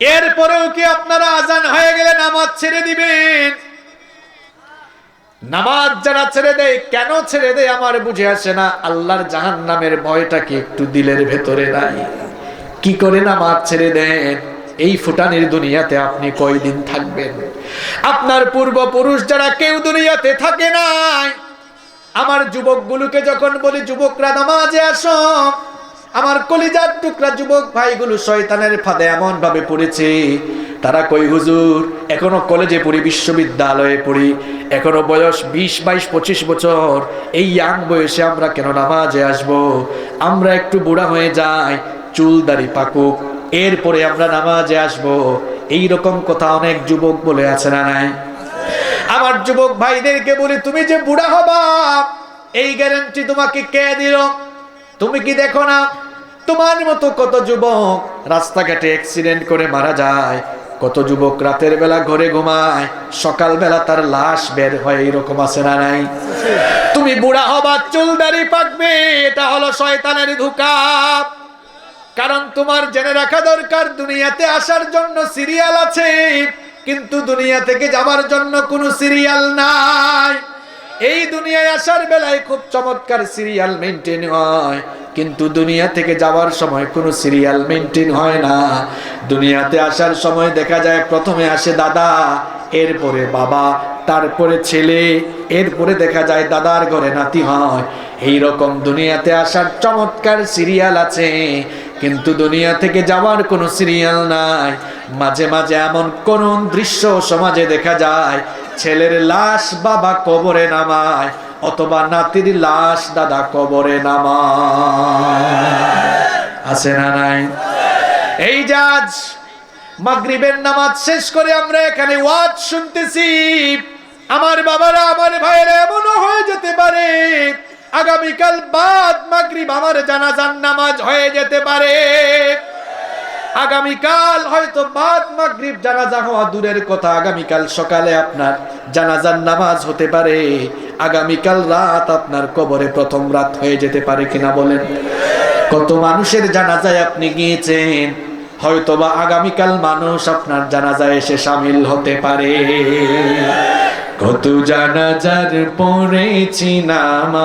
এরপরেও কি আপনারা আজান হয়ে গেলে নামাজ ছেড়ে দিবেন? নামাজ যারা ছেড়ে দেয়, কেন ছেড়ে দেয় আমার বুঝে আসে না। আল্লাহর জাহান নামের ভয়টা কি একটু দিলের ভেতরে নাই? কি করে নামাজ ছেড়ে দেন? এই ফুটানির দুনিয়াতে আপনি কয়দিন থাকবেন? আপনার পূর্বপুরুষ যারা কেউ দুনিয়াতে থাকে নাই, আমার যুবকগুলোকে যখন বলি, যুবকরা, নামাজে আসো। আমার কলিজার টুকরা যুবক ভাইগুলো শয়তানের ফাঁদে এমন ভাবে পড়েছে। তারা কই হুজুর, এখনও কলেজে পড়ি, বিশ্ববিদ্যালয়ে পড়ি। এখনও বয়স বিশ, বাইশ, পঁচিশ বছর। এই ইয়াং বয়সে আমরা কেন নামাজে আসব? আমরা একটু বুড়া হয়ে যাই, চুল দাড়ি পাকুক, এরপরে আমরা নামাজে আসব। এই রকম কথা অনেক যুবক বলে আছে না নাই? আমার যুবক ভাইদেরকে বলি, তুমি যে বুড়া হবা, এই গ্যারান্টি তোমাকে কে দিল? তুমি কি দেখো না? তোমার মতো কত যুবক রাস্তাঘাটে অ্যাক্সিডেন্ট করে মারা যায়, কত যুবক রাতের বেলা ঘরে ঘুমায় সকাল বেলা তার লাশ বের হয় এরকম আছে না নাই? তুমি বুড়া হবা চুল দাড়ি পাকবে, এটা হলো শয়তানের ধোকা। কারণ তোমার জেনে রাখা দরকার, দুনিয়াতে আসার জন্য সিরিয়াল আছে, কিন্তু দুনিয়া থেকে যাবার জন্য কোনো সিরিয়াল নাই। এই দুনিয়ায় আসার বেলায় খুব চমৎকার সিরিয়াল মেনটেন হয়। কিন্তু দুনিয়া থেকে যাওয়ার সময় কোনো সিরিয়াল মেনটেন হয় না। দুনিয়াতে আসার সময় দেখা যায় প্রথমে আসে দাদা, এরপরে বাবা, তারপরে ছেলে, এরপরে দেখা যায় দাদার ঘরে নাতি হয়। এই রকম দুনিয়াতে আসার চমৎকার সিরিয়াল আছে। কিন্তু দুনিয়া থেকে যাওয়ার কোনো সিরিয়াল নাই। মাঝে মাঝে এমন কোন দৃশ্য সমাজে দেখা যায়। ছেলের লাশ বাবা কবরে নামায়, অথবা নাতির লাশ দাদা কবরে নামায়। আছে না নাই? এই জাজ মাগরিবের নামাজ শেষ করে আমরা এখানে ওয়াজ শুনতেছি। আমার বাবারা, আমার ভাইয়েরা এমনও হয়ে যেতে পারে, আগামীকাল বাদ মাগরিব আমার জানাজান নামাজ হয়ে যেতে পারে। আগামীকাল হয়তো বাদ জানাজা হওয়া দূরের কথা। আগামীকাল সকালে আপনার জানাজার নামাজ হতে পারে। আগামীকাল রাত আপনার কবরে প্রথম রাত হয়ে যেতে পারে কিনা বলেন। কত মানুষের জানাজায় আপনি গিয়েছেন, হয়তোবা আগামীকাল মানুষ আপনার জানাজায় এসে সামিল হতে পারে। কত জানাজার পড়েছি নামাজ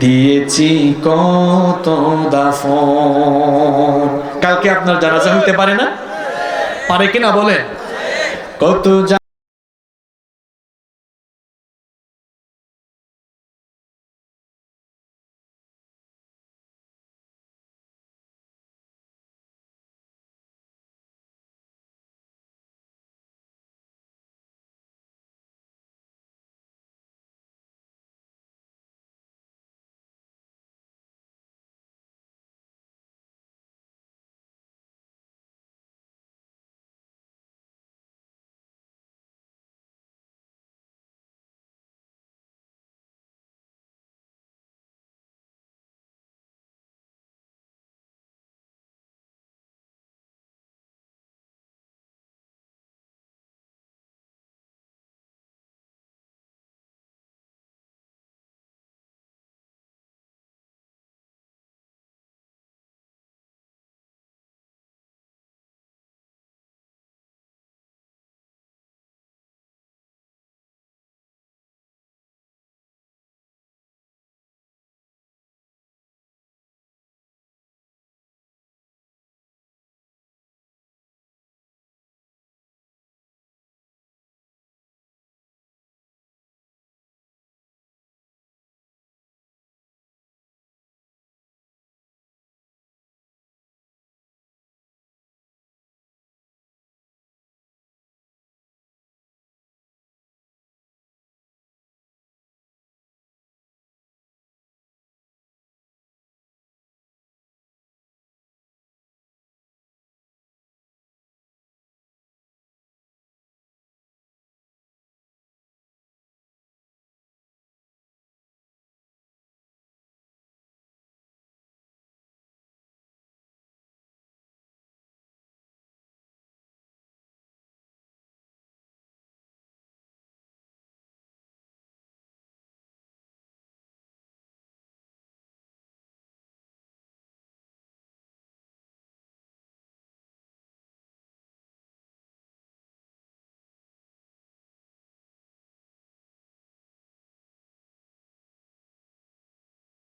দিয়েছি কত দাফন। কালকে আপনার জানাজা হইতে পারে না? পারে কিনা বলে কত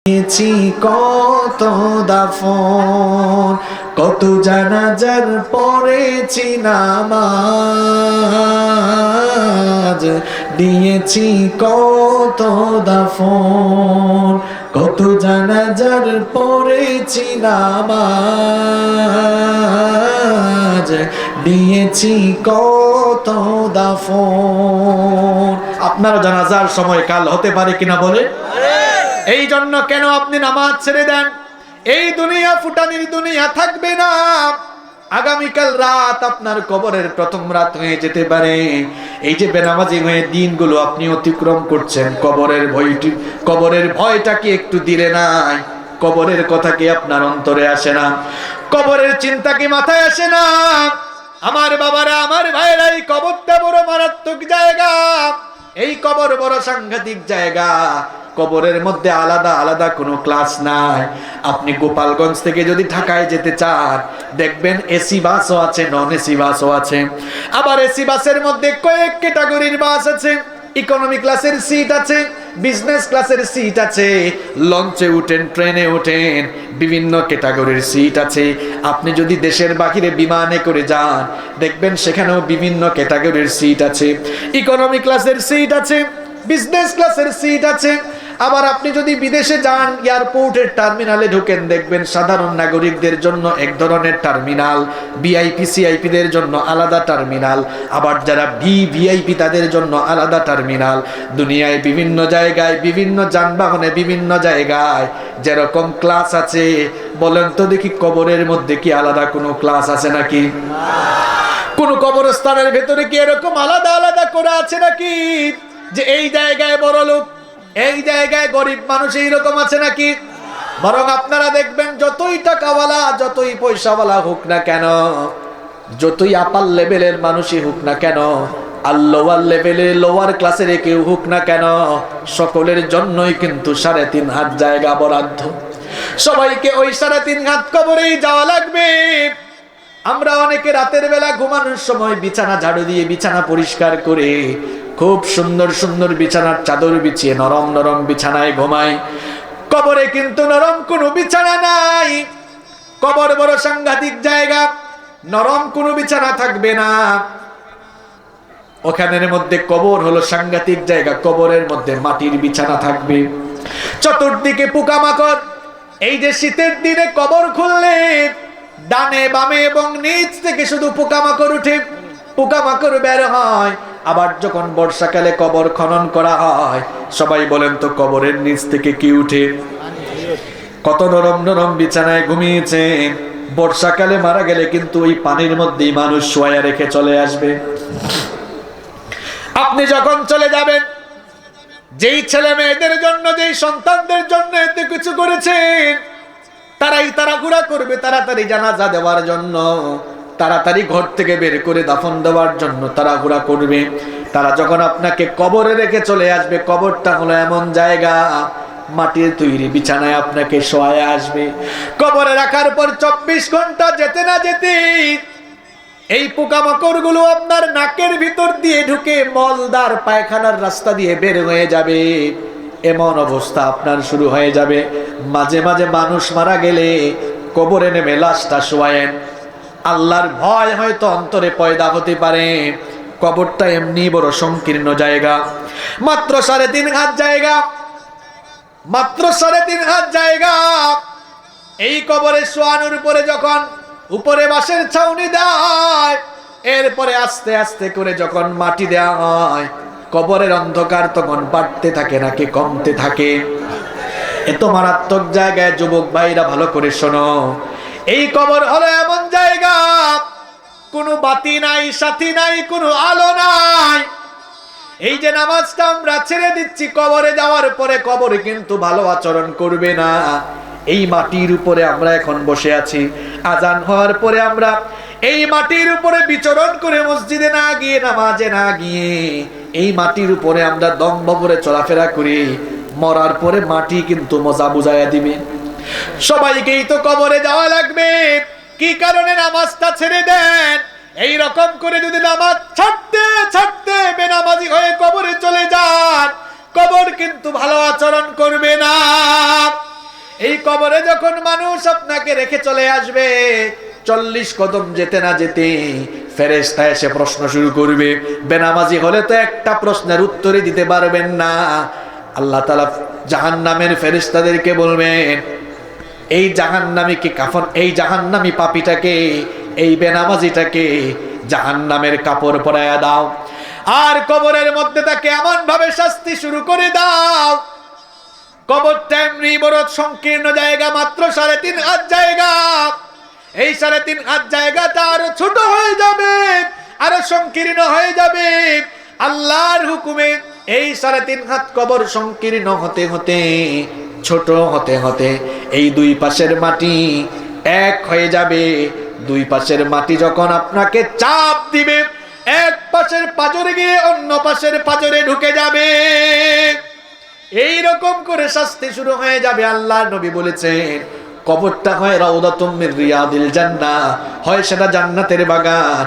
দিয়েছি কত দাফন, কত জানাজার পড়েছি নামাজ। দিয়েছি কত দাফন, কত জানাজার পড়েছি নামাজ। দিয়েছি কত দাফন। আপনারও জানাজার সময় কাল হতে পারে কিনা বলে এই জন্য কেন আপনি নামাজ ছেড়ে দেন? এই দুনিয়া ফুটানির দুনিয়া থাকবে না। আগামীকাল রাত আপনার কবরের প্রথম রাত হয়ে যেতে পারে। এই যে বেনামাজি হয়ে দিনগুলো আপনি অতিক্রম করছেন, কবরের ভয়টি, কবরের ভয়টা কি একটু দিলে নাই কবরের কথা কি আপনার অন্তরে আসে না? কবরের চিন্তা কি মাথায় আসে না? আমার বাবারা, আমার ভাইরা এই কবরটা বড় মারাত্মক জায়গা। এই কবর বড় সাংঘাতিক জায়গা। কবরের মধ্যে আলাদা আলাদা কোনো ক্লাস নাই। আপনি গোপালগঞ্জ থেকে যদি ঢাকায় যেতে চান, দেখবেন এসি বাসও আছে নন এসি বাসও আছে। আবার এসি বাসের মধ্যে কয়েক ক্যাটাগরির বাস আছে। ইকোনমি ক্লাসের সিট আছে, বিজনেস ক্লাসের সিট আছে, লঞ্চে উঠেন, ট্রেনে উঠেন বিভিন্ন ক্যাটাগরির সিট আছে। আপনি যদি দেশের বাহিরে বিমানে করে যান, দেখবেন সেখানেও বিভিন্ন ক্যাটাগরির সিট আছে। ইকোনমি ক্লাসের সিট আছে, বিজনেস ক্লাসের সিট আছে আবার আপনি যদি বিদেশে যান, এয়ারপোর্টের টার্মিনালে ঢুকেন, দেখবেন সাধারণ নাগরিকদের জন্য এক ধরনের টার্মিনাল বিআইপি সিআইপিদের জন্য আলাদা টার্মিনাল, আবার যারা ভি ভিআইপি তাদের জন্য আলাদা টার্মিনাল। দুনিয়ায় বিভিন্ন জায়গায়, বিভিন্ন যানবাহনে, বিভিন্ন জায়গায় যেরকম ক্লাস আছে, বলেন তো দেখি কবরের মধ্যে কি আলাদা কোনো ক্লাস আছে নাকি? কোন কবরস্থানের ভেতরে কি এরকম আলাদা আলাদা করে আছে নাকি? যে এই জায়গায় বড় লোক এই জায়গায় গরিব মানুষ এইরকম আছে নাকি? বরং আপনারা দেখবেন যতই টাকাওয়ালা, যতই পয়সাওয়ালা হোক না কেন, যতই আপার লেভেলের মানুষই হোক না কেন, আর লোয়ার লেভেলে লোয়ার ক্লাসের কেউ হোক না কেন, সকলের জন্যই কিন্তু সাড়ে তিন হাত জায়গা বরাদ্দ। সবাইকে ওই সাড়ে তিন হাত কবরেই যাওয়া লাগবে। আমরা অনেকে রাতের বেলা ঘুমানোর সময় বিছানা ঝাড়ু দিয়ে বিছানা পরিষ্কার করে খুব সুন্দর সুন্দর বিছানার চাদর বিছিয়ে, নরম নরম বিছানায় ঘুমাই। কবরে কিন্তু নরম কোনো বিছানা নাই। কবর বড় সাংঘাতিক জায়গা, নরম কোনো বিছানা থাকবে না। ওখানের মধ্যে কবর হলো সাংঘাতিক জায়গা, কবরের মধ্যে মাটির বিছানা থাকবে। চতুর্দিকে পোকামাকড়, এই যে শীতের দিনে কবর খুললে ডানে বামে এবং নিচ থেকে শুধু পোকামাকড় উঠে, পোকামাকড় বের হয়। আবার যখন বর্ষাকালে কবর খনন করা হয়, সবাই বলেন তো কবরের নিচ থেকে কি উঠে? কত নরম নরম বিছানায় ঘুমিয়েছেন বর্ষাকালে মারা গেলে কিন্তু ওই পানির মধ্যেই মানুষ শোয়া রেখে চলে আসবে। আপনি যখন চলে যাবেন, যেই ছেলে মেয়েদের জন্য, যেই সন্তানদের জন্য এতে কিছু করেছেন, তারাই তাড়াহুড়া করবে, তাড়াতাড়ি জানাজা দেওয়ার জন্য। তাড়াতাড়ি ঘর থেকে বের করে দাফন দেওয়ার জন্য তাড়াহুড়া করবে। তারা যখন আপনাকে কবরে রেখে চলে আসবে, কবরটা হলো এমন জায়গা, মাটির তৈরি বিছানায় আপনাকে শোয়ায় আসবে। কবরে রাখার পর চব্বিশ ঘণ্টা যেতে না যেতেই এই পোকামাকড়গুলো আপনার নাকের ভিতর দিয়ে ঢুকে মলদার পায়খানার রাস্তা দিয়ে বের হয়ে যাবে। এমন অবস্থা আপনার শুরু হয়ে যাবে। মাঝে মাঝে মানুষ মারা গেলে কবরে নেমে লাশটা শোয়ায়েন। আল্লাহর ভয় হয়তো অন্তরে পয়দা হতে পারে। কবরটা এমনি বড় সংকীর্ণ জায়গা। মাত্র সাড়ে তিন হাত জায়গা। মাত্র সাড়ে তিন হাত জায়গা। এই কবরে শোয়ানোর উপরে যখন উপরে বাঁশের ছাউনি দেয়, এরপরে আস্তে আস্তে করে যখন মাটি দেওয়া হয়, কবরের অন্ধকার তখন বাড়তে থাকে নাকি কমতে থাকে? এত মারাত্মক জায়গায় যুবক ভাইরা ভালো করে শোনো। এই কবর হলো এমন জায়গা, কোনো বাতি নাই, সাথী নাই, কোনো আলো নাই। এই যে নামাজটা আমরা ছেড়ে দিচ্ছি, কবরে যাওয়ার পরে কবরে কিন্তু ভালো আচরণ করবে না। এই মাটির উপরে আমরা এখন বসে আছি। আজান হওয়ার পরে আমরা এই মাটির উপরে বিচরণ করে মসজিদে না গিয়ে, নামাজে না গিয়ে, এই মাটির উপরে আমরা দম্ভ করে চলাফেরা করি। মরার পরে মাটি কিন্তু মজা বুঝাইয়া দিবে। সবাইকেই তো কবরে যাওয়া লাগবে। কি কারণে নামাজটা ছেড়ে দেন? এই রকম করে যদি নামাজ ছাড়তে ছাড়তে বেনামাজি হয়ে কবরে চলে যান, কবর কিন্তু ভালো আচরণ করবে না। এই কবরে যখন মানুষ আপনাকে রেখে চলে আসবে, চল্লিশ কদম যেতে না যেতে ফেরেস্তা এসে প্রশ্ন শুরু করবে, বেনামাজি হলে তো একটা প্রশ্নের উত্তরই দিতে পারবেন না। আল্লাহ তালা জাহান নামের ফেরেস্তাদেরকে বলবেন এই জাহান্নামীকে কাফন, এই জাহান্নামী পাপিটাকে, এই বেনামাজিটাকে জাহান্নামের কাপড় পরায়া দাও। আর কবরের মধ্যে তাকে এমন ভাবে শাস্তি শুরু করে দাও। কবরটা এমনি বড় সংকীর্ণ জায়গা, মাত্র সাড়ে তিন হাত জায়গা। এই সাড়ে তিন হাত জায়গাটা আরও ছোট হয়ে যাবে, আরও সংকীর্ণ হয়ে যাবে। আল্লাহর হুকুমে এই সাড়ে তিন হাত কবর সংকীর্ণ হতে হতে ছোট হতে হতে এই দুই পাশের মাটি এক হয়ে যাবে। দুই পাশের মাটি যখন আপনাকে চাপ দিবে, এক পাশের পাজরে গিয়ে অন্য পাশের পাজরে ঢুকে যাবে। এই রকম করে শাস্তি শুরু হয়ে যাবে, আল্লাহ নবী বলেছেন, কবরটা হয় রাউদাতুম মিন রিয়াদিল জান্নাহ, হয় সেটা জান্নাতের বাগান,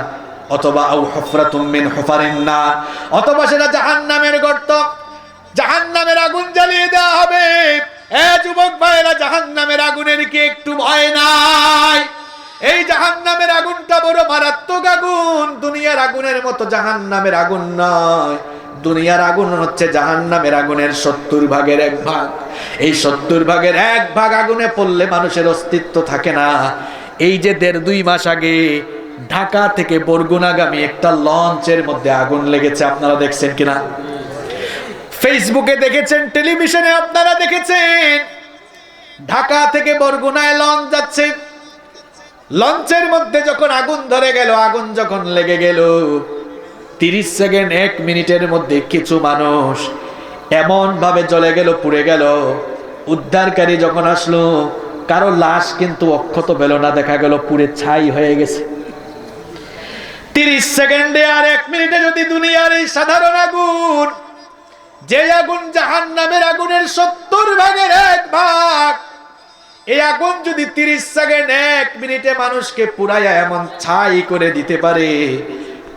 অথবা আউ হুফরাতুম মিন হুফারিন নার, অথবা সেটা জাহান্নামের গর্ত। জাহান্নামের আগুন জ্বালিয়ে দেওয়া হবে। এ যুবক ভাইরা জাহান্নামের আগুনের কি একটু ভয় নাই? এই জাহান্নামের আগুনটা বড় মারাত্মক আগুন। দুনিয়ার আগুনের মতো জাহান্নামের আগুন নয়। দুনিয়ার আগুন হচ্ছে জাহান্নামের আগুনের সত্তর ভাগের এক ভাগ। এই সত্তর ভাগের এক ভাগ আগুনে পড়লে মানুষের অস্তিত্ব থাকে না। এই যে দেড় দুই মাস আগে ঢাকা থেকে বরগুনাগামী একটা লঞ্চের মধ্যে আগুন লেগেছে, আপনারা দেখছেন কিনা? ফেসবুকে দেখেছেন, টেলিভিশনে আপনারা দেখেছেন, ঢাকা থেকে বরগুনায় লঞ্চ যাচ্ছে। লঞ্চের মধ্যে যখন আগুন ধরে গেল, আগুন যখন লেগে গেল, তিরিশ সেকেন্ড, এক মিনিটের মধ্যে কিছু মানুষ এমন ভাবে জ্বলে গেল, পুড়ে গেল। উদ্ধারকারী যখন আসলো, কারও লাশ কিন্তু অক্ষত পেল না, দেখা গেল পুড়ে ছাই হয়ে গেছে। তিরিশ সেকেন্ডে আর এক মিনিটে যদি দুনিয়ার এই সাধারণ আগুন যে আগুন জাহান নামের আগুনের সত্তর ভাগের এক ভাগ এই আগুন যদি তিরিশ সেকেন্ড এক মিনিটে মানুষকে পুরাইয়া এমন ছাই করে দিতে পারে,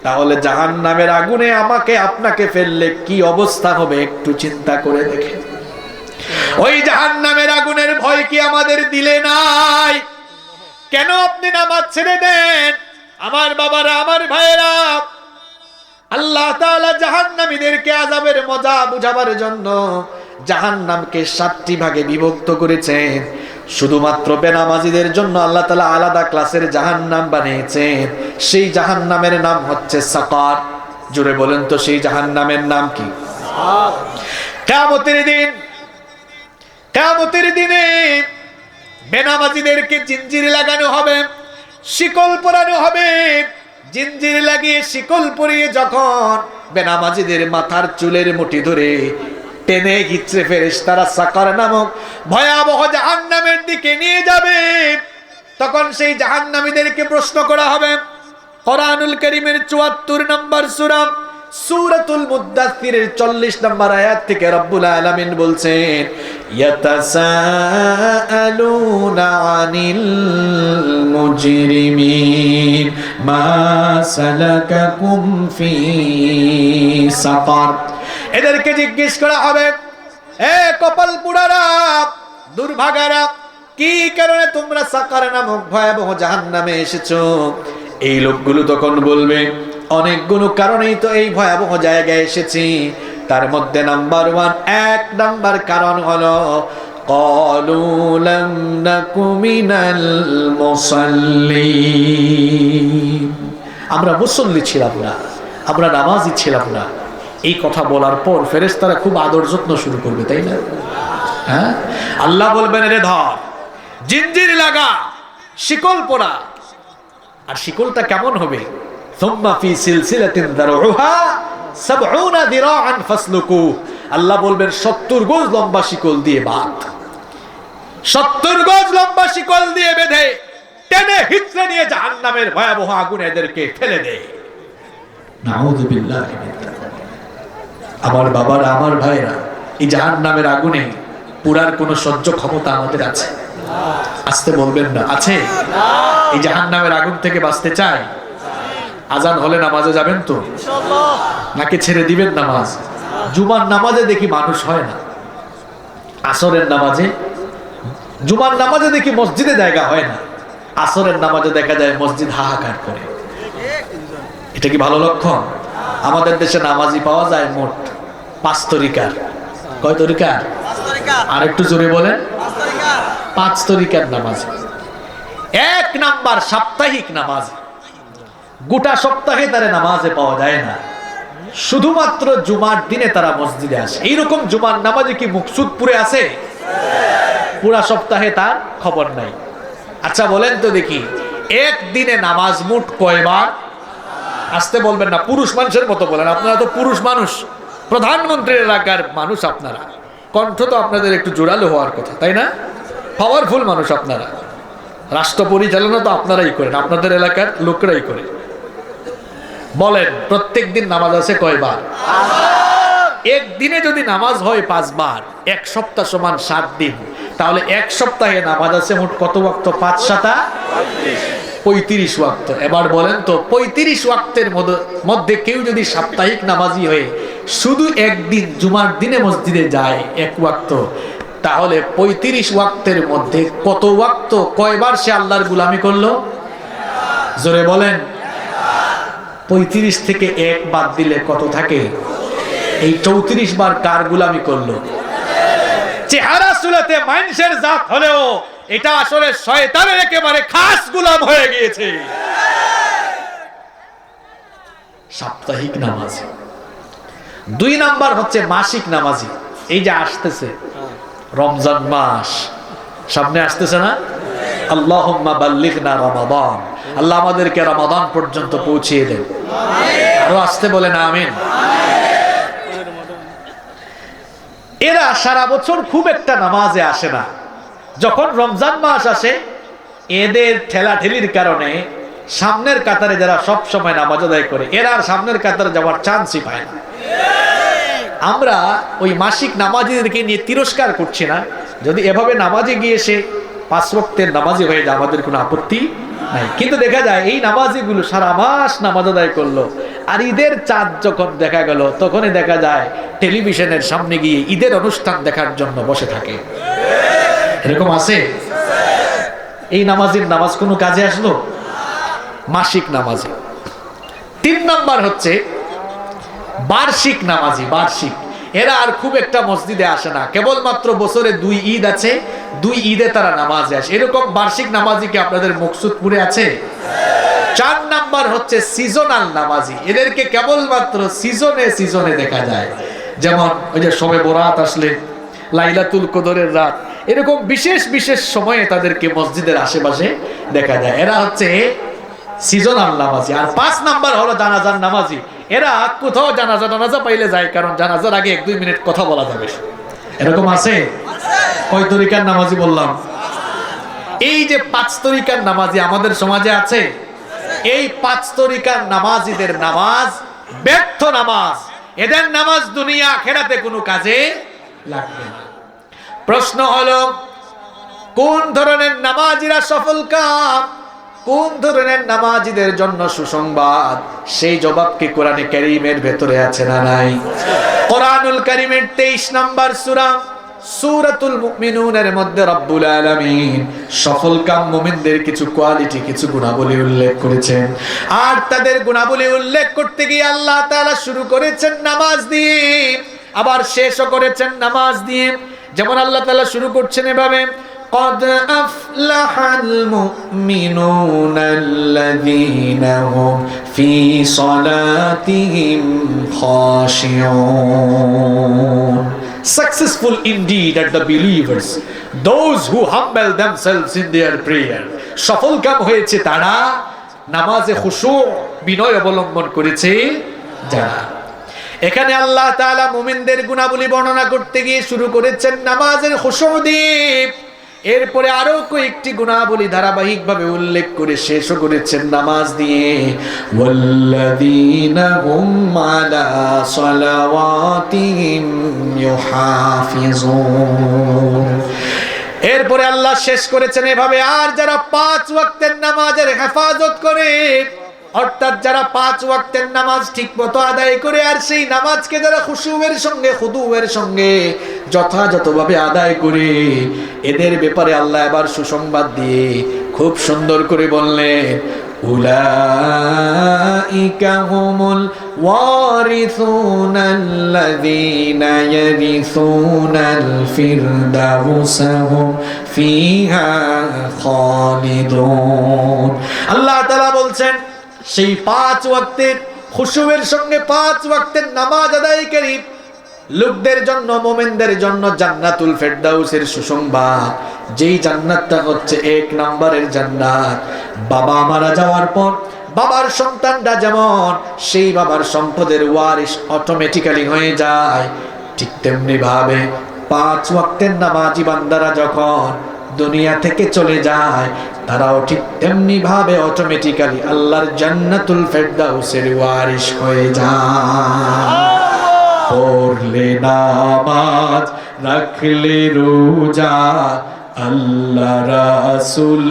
তাহলে জাহান নামের আগুনে আমাকে, আপনাকে ফেললে কি অবস্থা হবে একটু চিন্তা করে দেখে ওই জাহান নামের আগুনের ভয় কি আমাদের দিলে নাই? কেন আপনি নামাজ ছেড়ে দেন? আমার বাবারা, আমার ভাইয়েরা আল্লাহ তাআলা জাহান্নামীদেরকে আযাবের মজা বুঝাবার জন্য জাহান্নামকে সাতটি ভাগে বিভক্ত করেছেন। শুধুমাত্র বেনামাজিদের জন্য আল্লাহ তাআলা আলাদা ক্লাসের জাহান্নাম বানিয়েছেন। সেই জাহান্নামের নাম হচ্ছে সাকার। জুড়ে বলেন তো, সেই জাহান্নামের নাম কি? কিয়ামতের দিন, কিয়ামতের দিনে বেনামাজিদেরকে জিঞ্জির লাগানো হবে, শিকল পরানো হবে। জিঞ্জির লাগিয়ে শিকল পরিয়ে যখন বেনামাজিদের মাথার চুলের মুঠি ধরে টেনে গিচ্ছে ফেরেস তারা সাকার নামক ভয়াবহ জাহান নামের দিকে নিয়ে যাবে, তখন সেই জাহান্নামীদেরকে প্রশ্ন করা হবে, কোরআনুল করিমের চুয়াত্তর নম্বর সুরাম সুরাতুল মুদাসসিরের 40 নম্বর আয়াত থেকে রব্বুল আলামিন বলছেন এদেরকে জিজ্ঞেস করা হবে, এ কপাল পুরারা, দুর্ভাগারা, কি কারণে তোমরা সাকার নামক ভয়াবহ জাহান্নামে এসেছ? এই লোকগুলো তখন বলবে অনেকগুলো কারণেই তো এই ভয়াবহ জায়গায় এসেছি তার মধ্যে নাম্বার ওয়ান এক নাম্বার কারণ হলো قالوا لم نك من المصلين আমরা মুসল্লি ছিলাম না আমরা নামাজি ছিলাম না এই কথা বলার পর ফেরেশতারা খুব আদর যত্ন শুরু করবে তাই না হ্যাঁ আল্লাহ বলবেন রে ধর জিঞ্জির লাগা শিকল পরা আর শিকলটা কেমন হবে সুম্মা ফি সিলসিলাতিন দারউহা সাবউনা দিরাআন ফাসলুকু আল্লাহ বলবেন 70 গজ লম্বা শিকল দিয়ে বাঁধ। 70 গজ লম্বা শিকল দিয়ে বেঁধে টেনে হিচড়ে নিয়ে জাহান্নামের ভয়াবহ আগুনে এদেরকে ফেলে দে। নাউযু আমার বাবারা, আমার ভাইরা এই জাহান্নামের আগুনে পুরার কোনো সহ্য ক্ষমতা আমাদের আছে? আসতে বলবেন না, আছে? এই জাহান নামের আগুন থেকে বাঁচতে চাই আজান হলে নামাজে যাবেন তো? নাকি ছেড়ে দিবেন নামাজ? জুমার নামাজে দেখি মানুষ হয় না। আসরের নামাজে জুমার নামাজে দেখি মসজিদে জায়গা হয় না। আসরের নামাজে দেখা যায় মসজিদ হাহাকার করে। এটা কি ভালো লক্ষণ? আমাদের দেশে নামাজি পাওয়া যায় মোট পাঁচ তরিকার। কয় তরিকার? আর একটু জোরে বলেন। পাঁচ তরিকার নামাজ। এক নাম্বার সাপ্তাহিক নামাজ। গোটা সপ্তাহে তারা নামাজে পাওয়া যায় না। শুধুমাত্র জুমার দিনে তারা মসজিদে আসে। এইরকম জুমার নামাজে কি মুকসুদপুরে আছে পুরা সপ্তাহে তার খবর নাই। আচ্ছা বলেন তো দেখি, একদিনে নামাজ মুঠ কয়বার? আসতে বলবেন না, পুরুষ মানুষের মতো বলেন। আপনারা তো পুরুষ মানুষ। প্রধানমন্ত্রীর এলাকার মানুষ আপনারা। কণ্ঠ তো আপনাদের একটু জোরালো হওয়ার কথা, তাই না? পাওয়ারফুল মানুষ আপনারা। রাষ্ট্র পরিচালনা তো আপনারাই করেন, আপনাদের এলাকার লোকরাই করে। বলেন প্রত্যেক দিন নামাজ আছে কয়বার? একদিনে যদি নামাজ হয় পাঁচবার, এক সপ্তাহ সমান সাত দিন। তাহলে এক সপ্তাহে নামাজ আছে মোট কত ওয়াক্ত? পাঁচ সাতা পঁয়ত্রিশ ওয়াক্ত। এবার বলেন তো, পঁয়ত্রিশ ওয়াক্তের মধ্য- কেউ যদি সাপ্তাহিক নামাজি হয়ে শুধু একদিন জুমার দিনে মসজিদে যায়, এক ওয়াক্ত, তাহলে পঁয়ত্রিশ ওয়াক্তের মধ্যে কত ওয়াক্ত? কয়বার সে আল্লাহর গুলামি করল? জোরে বলেন। পঁয়ত্রিশ থেকে এক বাদ দিলে কত থাকে? এই চৌত্রিশ বার কার গুলামি করল? চেহারা সুলাতে মানুষের জাত হলেও এটা আসলে শয়তানের একেবারে খাস গুলাম হয়ে গিয়েছে। সাপ্তাহিক নামাজ। দুই নাম্বার হচ্ছে মাসিক নামাজি। এই যে আসতেছে, রমজান মাস। সামনে আসতেছে না? আল্লাহ বাল্লিগনা রমাদান। আল্লাহ আমাদেরকে রমাদান পর্যন্ত পৌঁছিয়ে দেন। আরও আসতে বলেন আমিন। এরা সারা বছর খুব একটা নামাজে আসে না। যখন রমজান মাস আসে, এদের ঠেলাঠেলির কারণে সামনের কাতারে যারা সব সময় নামাজ আদায় করে, এরা আর সামনের কাতারে যাওয়ার চান্সই পায় না। আমরা ওই মাসিক নামাজিদেরকে নিয়ে তিরস্কার করছি না। যদি এভাবে নামাজে গিয়ে সে পাঁচ বক্তের নামাজি হয়ে যায়, আমাদের কোনো আপত্তি নাই। কিন্তু দেখা যায়, এই নামাজিগুলো সারা মাস নামাজ আদায় করল। আর ঈদের চাঁদ যখন দেখা গেল, তখনই দেখা যায়, টেলিভিশনের সামনে গিয়ে ঈদের অনুষ্ঠান দেখার জন্য বসে থাকে। এরকম আছে? এই নামাজের নামাজ কোনো কাজে আসলো? মাসিক নামাজে। তিন নাম্বার হচ্ছে, বার্ষিক নামাজি, বার্ষিক। এরা আর খুব একটা মসজিদে আসে না। কেবলমাত্র বছরে দুই ঈদ আছে, দুই ঈদে তারা নামাজে আসে। এরকম বার্ষিক নামাজি কি আপনাদের মকসুদপুরে আছে? চার নাম্বার হচ্ছে সিজনাল নামাজি। এদেরকে কেবলমাত্র সিজনে সিজনে দেখা যায়। যেমন ওই যে সবে বরাত আসলে, লাইলাতুল কদরের রাত। এরকম বিশেষ বিশেষ সময়ে তাদেরকে মসজিদের আশেপাশে দেখা যায়। এরা হচ্ছে সিজনাল নামাজি। আর পাঁচ নাম্বার হলো জানাজার নামাজি। এরা কোথাও জানাজা টানাজা পাইলে যায়, কারণ জানাজার আগে এক দুই মিনিট কথা বলা যাবে। এরকম আছে? কয় তরিকার নামাজি বললাম? এই যে পাঁচ তরিকার নামাজি আমাদের সমাজে আছে, এই পাঁচ তরিকার নামাজিদের নামাজ ব্যর্থ নামাজ। এদের নামাজ দুনিয়া খেরাতে কোনো কাজে লাগবে না। প্রশ্ন হলো, কোন ধরনের নামাজিরা সফল কাম? কোন ধরনের নামাজিদের জন্য সুসংবাদ? সেই জবাব কি কোরআনে কারীমের ভেতরে আছে না নাই? কোরআনুল কারীমের 23 নাম্বার সূরা, সূরাতুল মুমিনুনের মধ্যে রব্বুল আলামিন সফল কাম মুমিনদের কিছু কোয়ালিটি, কিছু গুণাবলী উল্লেখ করেছেন। আর তাদের গুণাবলী উল্লেখ করতে গিয়ে আল্লাহ তাআলা শুরু করেছেন নামাজ দিয়ে, আবার শেষও করেছেন নামাজ দিয়ে। যেমন আল্লাহ তাআলা শুরু করছেন এভাবে قد أفلح المؤمنون الذين هم في صلاتهم خاشعون Successful indeed are the believers, those who humble themselves in their prayer. সফল কাম হয়েছে তারা নামাজে খুশু বিনয় অবলম্বন করেছে যারা এখানে আল্লাহ তাআলা মুমিনদের গুণাবলী বর্ণনা করতে গিয়ে শুরু করেছেন নামাজের খুশু দ্বীপ এরপরে আরও কয়েকটি গুণাবলী ধারাবাহিকভাবে উল্লেখ করে শেষও করেছেন নামাজ দিয়ে। এরপরে আল্লাহ শেষ করেছেন এভাবে, আর যারা পাঁচ ওয়াক্তের নামাজের হেফাজত করে অর্থাৎ যারা পাঁচ ওয়াক্তের নামাজ ঠিক মতো আদায় করে আর সেই নামাজকে যারা খুশুবের সঙ্গে খুদুবের সঙ্গে যথাযথভাবে আদায় করে এদের ব্যাপারে আল্লাহ এবার সুসংবাদ দিয়ে খুব সুন্দর করে বললেন أولئك هم الوارثون الذين يرثون الفردوس هم فيها خالدون আল্লাহ তাআলা বলছেন সেই পাঁচ ওয়াক্তের খুশুবের সঙ্গে পাঁচ ওয়াক্তের নামাজ আদায়কারী লোকদের জন্য, মোমেনদের জন্য জান্নাতুল ফেরদাউসের সুসংবাদ। যেই জান্নাতটা হচ্ছে এক নম্বরের জান্নাত। বাবা মারা যাওয়ার পর বাবার সন্তানটা যেমন, সেই বাবার সম্পদের ওয়ারিশ অটোমেটিক্যালি হয়ে যায়। ঠিক তেমনি ভাবে পাঁচ ওয়াক্তের নামাজি বান্দারা যখন দুনিয়া থেকে চলে যায় তারাও ঠিক তেমনি ভাবে অটোমেটিক্যালি আল্লাহর জান্নাতুল ফেরদাউসের ওয়ারিশ হয়ে যায়। পড়লে নামাজ, রাখলে রোজা, আল্লাহ রাসুল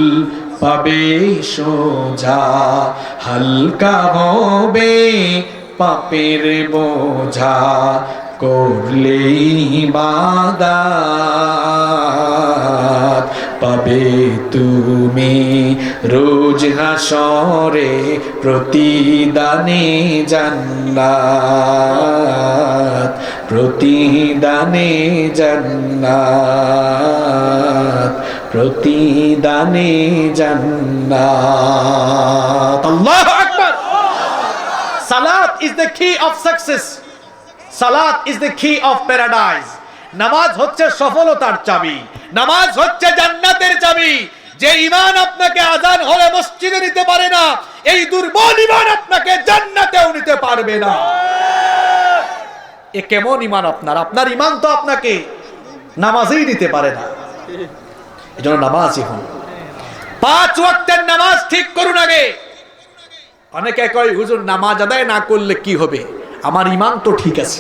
পাবে সোজা। হালকা হবে পাপের বোঝা। করলে ইবাদত পাবে তুমি। রোজ হাসরে প্রতিদানে জান্নাত প্রতিদানে জান্নাত প্রতিদানে জান্নাত। আল্লাহু আকবার। সালাত is the key of success সালাত is the key of paradise নামাজ হচ্ছে সফলতার চাবি। নামাজ হচ্ছে জান্নাতের চাবি। যে ইমান আপনাকে আজান হলে মসজিদে নিতে পারে না, এই দুর্বল ইমান আপনাকে জান্নাতেও নিতে পারবে না। এ কেমন ইমান আপনার? আপনার ইমান তো আপনাকে নামাজেই দিতে পারে না। এই জন্য নামাজই হন পাঁচ ওয়াক্তের নামাজ ঠিক করুন আগে। অনেকে কয়, হুজুর, নামাজ আদায় না করলে কি হবে? আমার ইমান তো ঠিক আছে।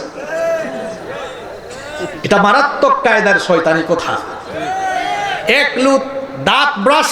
এটা মারাত্মক কায়দার শয়তানি কথা। এক লুত দাঁত ব্রাশ